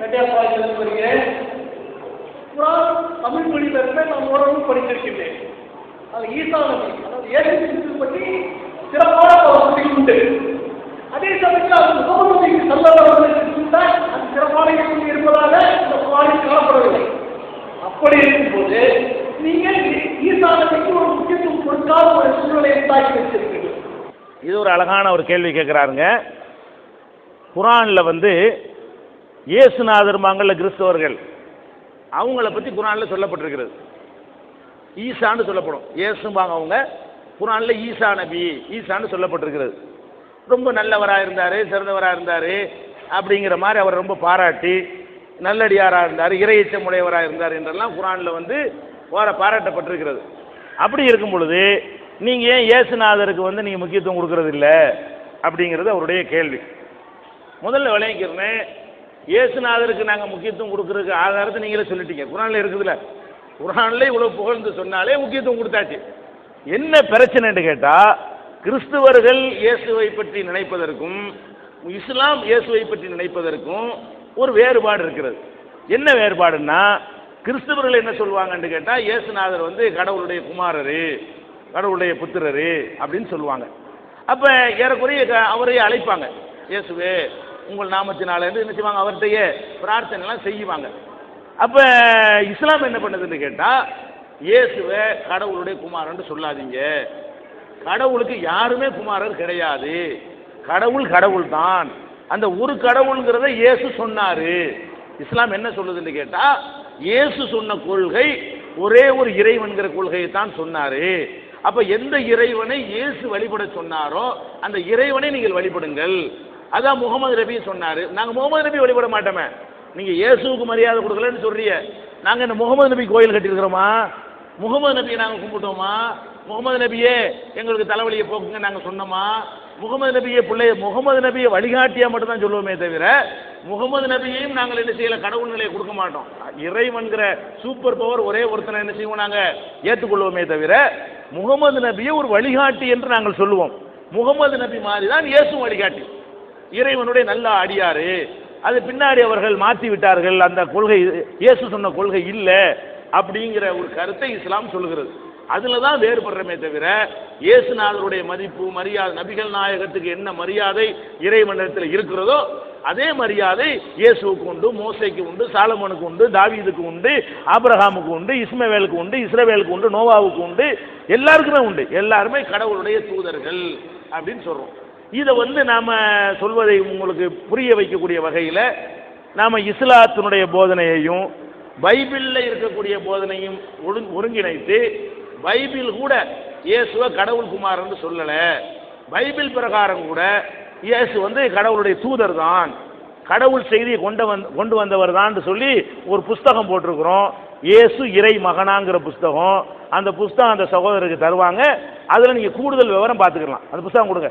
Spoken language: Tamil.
ரெட்டியாப்பாளையத்திலிருந்து வருகிறேன் குரான் தமிழ் மொழிபெயர்ப்பை நான் ஓரளவு படித்திருக்கின்றேன் அது ஈசா நபி அதாவது ஏசு பற்றி சிறப்பான வசதி உண்டு. அதே சமயத்தில் அது முகமது நபிக்கு சொல்லப்படவர்களுக்கு அது சிறப்பான இடத்தில் இருப்பதாக இந்த குரானில் காணப்படவில்லை அப்படி இருக்கும்போது நீங்கள் ஈசா நபிக்கு ஒரு முக்கியத்துவம் கொடுக்காத ஒரு சூழ்நிலை உண்டாக்கி வச்சிருக்கீங்க இது ஒரு அழகான ஒரு கேள்வி கேட்குறாருங்க. குரானில் வந்து இயேசுநாதர்மாங்கல்ல கிறிஸ்தவர்கள். அவங்கள பற்றி குரானில் சொல்லப்பட்டிருக்கிறது. ஈசான்னு சொல்லப்படும். இயேசும்பாங்க அவங்க. குரானில் ஈசா நபி ஈசான்னு சொல்லப்பட்டிருக்கிறது. ரொம்ப நல்லவராக இருந்தார் சிறந்தவராக இருந்தார் அப்படிங்கிற மாதிரி அவர் ரொம்ப பாராட்டி நல்லடியாராக இருந்தார் இறையச்சம் உடையவராக இருந்தார் என்றெல்லாம் குரானில் வந்து ஓர பாராட்டப்பட்டிருக்கிறது. அப்படி இருக்கும் பொழுது நீங்கள் ஏன் இயேசுநாதருக்கு வந்து நீங்கள் முக்கியத்துவம் கொடுக்கறது இல்லை அப்படிங்கிறது அவருடைய கேள்வி. முதல்ல விளங்கிக்கிறேன். இயேசுநாதருக்கு நாங்கள் முக்கியத்துவம் கொடுக்குறதுக்கு ஆதாரத்தை நீங்களே சொல்லிட்டீங்க. குரானில் இருக்குதுல்ல குரானில் இவ்வளோ புகழ்ந்து சொன்னாலே முக்கியத்துவம் கொடுத்தாச்சு. என்ன பிரச்சனைன்னு கேட்டால் கிறிஸ்துவர்கள் இயேசுவை பற்றி நினைப்பதற்கும் இஸ்லாம் இயேசுவை பற்றி நினைப்பதற்கும் ஒரு வேறுபாடு இருக்கிறது. என்ன வேறுபாடுன்னா கிறிஸ்தவர்கள் என்ன சொல்லுவாங்கன்னு கேட்டால் இயேசுநாதர் வந்து கடவுளுடைய குமாரர் கடவுளுடைய புத்திரரு அப்படின்னு சொல்லுவாங்க. அப்போ ஏறக்குறைய க- அவரையே அழைப்பாங்க. இயேசுவே உங்கள் நாமத்தினால இருந்து என்ன செய்வாங்க? அவர்கிட்டயே பிரார்த்தனை எல்லாம் செய்வாங்க அப்போ இஸ்லாம் என்ன பண்ணுதுன்னு கேட்டால் இயேசுவை கடவுளுடைய குமாரன்னு சொல்லாதீங்க. கடவுளுக்கு யாருமே குமாரர் கிடையாது. கடவுள் கடவுள் தான் அந்த ஒரு கடவுள்ங்கிறத இயேசு சொன்னாரு. இஸ்லாம் என்ன சொல்லுதுன்னு கேட்டா இயேசு சொன்ன கொள்கை ஒரே ஒரு இறைவன்கிற கொள்கையை தான் சொன்னாரு. அப்ப எந்த இறைவனை இயேசு வழிபட சொன்னாரோ அந்த இறைவனை நீங்கள் வழிபடுங்கள். அதான் முகமது ரபி சொன்னாரு. நாங்க முகமது நபி வழிபட மாட்டோமே. நீங்க இயேசுவுக்கு மரியாதை கொடுக்கலன்னு சொல்றிய நாங்க இந்த முகமது நபி கோயில் கட்டியிருக்கிறோமா? முகமது நபியை நாங்கள் கும்பிட்டோமா? முகமது நபியே எங்களுக்கு தலைவலியை போக்குங்க நாங்கள் சொன்னோமா? முகமது நபியை பிள்ளைய முகமது நபியை வழிகாட்டியா மட்டும்தான் சொல்லுவோமே தவிர முகமது நபியையும் நாங்கள் என்ன செய்யல கடவுள் நிலையை கொடுக்க மாட்டோம். இறைவன்கிற சூப்பர் பவர் ஒரே ஒருத்தனை என்ன செய்வோம் நாங்கள் ஏற்றுக்கொள்வோமே தவிர முகமது நபியை ஒரு வழிகாட்டி என்று நாங்கள் சொல்லுவோம். முகமது நபி மாதிரி தான் இயேசு வழிகாட்டி. இறைவனுடைய நல்ல அடியாரு. அது பின்னாடி அவர்கள் மாற்றி விட்டார்கள். அந்த கொள்கை இயேசு சொன்ன கொள்கை இல்லை அப்படிங்கிற ஒரு கருத்தை இஸ்லாம் சொல்லுகிறது. அதில் தான் வேறுபடுறமே தவிர இயேசுநாதருடைய மதிப்பு மரியாதை நபிகள் நாயகத்துக்கு என்ன மரியாதை இறைவனிடத்தில் இருக்கிறதோ அதே மரியாதை இயேசுவுக்கு உண்டு மோசைக்கு உண்டு சாலமனுக்கு உண்டு தாவீதுக்கு உண்டு ஆப்ரஹாமுக்கு உண்டு இஸ்மவேலுக்கு உண்டு இஸ்ரவேலுக்கு உண்டு நோவாவுக்கு உண்டு எல்லாருக்குமே உண்டு. எல்லாருமே கடவுளுடைய தூதர்கள் அப்படின்னு சொல்கிறோம் இதை வந்து நாம் சொல்வதை உங்களுக்கு புரிய வைக்கக்கூடிய வகையில் நாம் இஸ்லாத்தினுடைய போதனையையும் பைபிளில் இருக்கக்கூடிய போதனையும் ஒருங்- ஒருங்கிணைத்து பைபிள் கூட இயேசுவை கடவுள் குமார்னு சொல்லலை. பைபிள் பிரகாரம் கூட இயேசு வந்து கடவுளுடைய தூதர் தான். கடவுள் செய்தியை கொண்டு வந் கொண்டு வந்தவர் தான் சொல்லி ஒரு புஸ்தகம் போட்டிருக்கிறோம். இயேசு இறை மகனாங்கிற புஸ்தகம். அந்த புஸ்தகம் அந்த சகோதரருக்கு தருவாங்க. அதில் நீங்கள் கூடுதல் விவரம் பார்த்துக்கலாம். அந்த புஸ்தகம் கொடுங்க.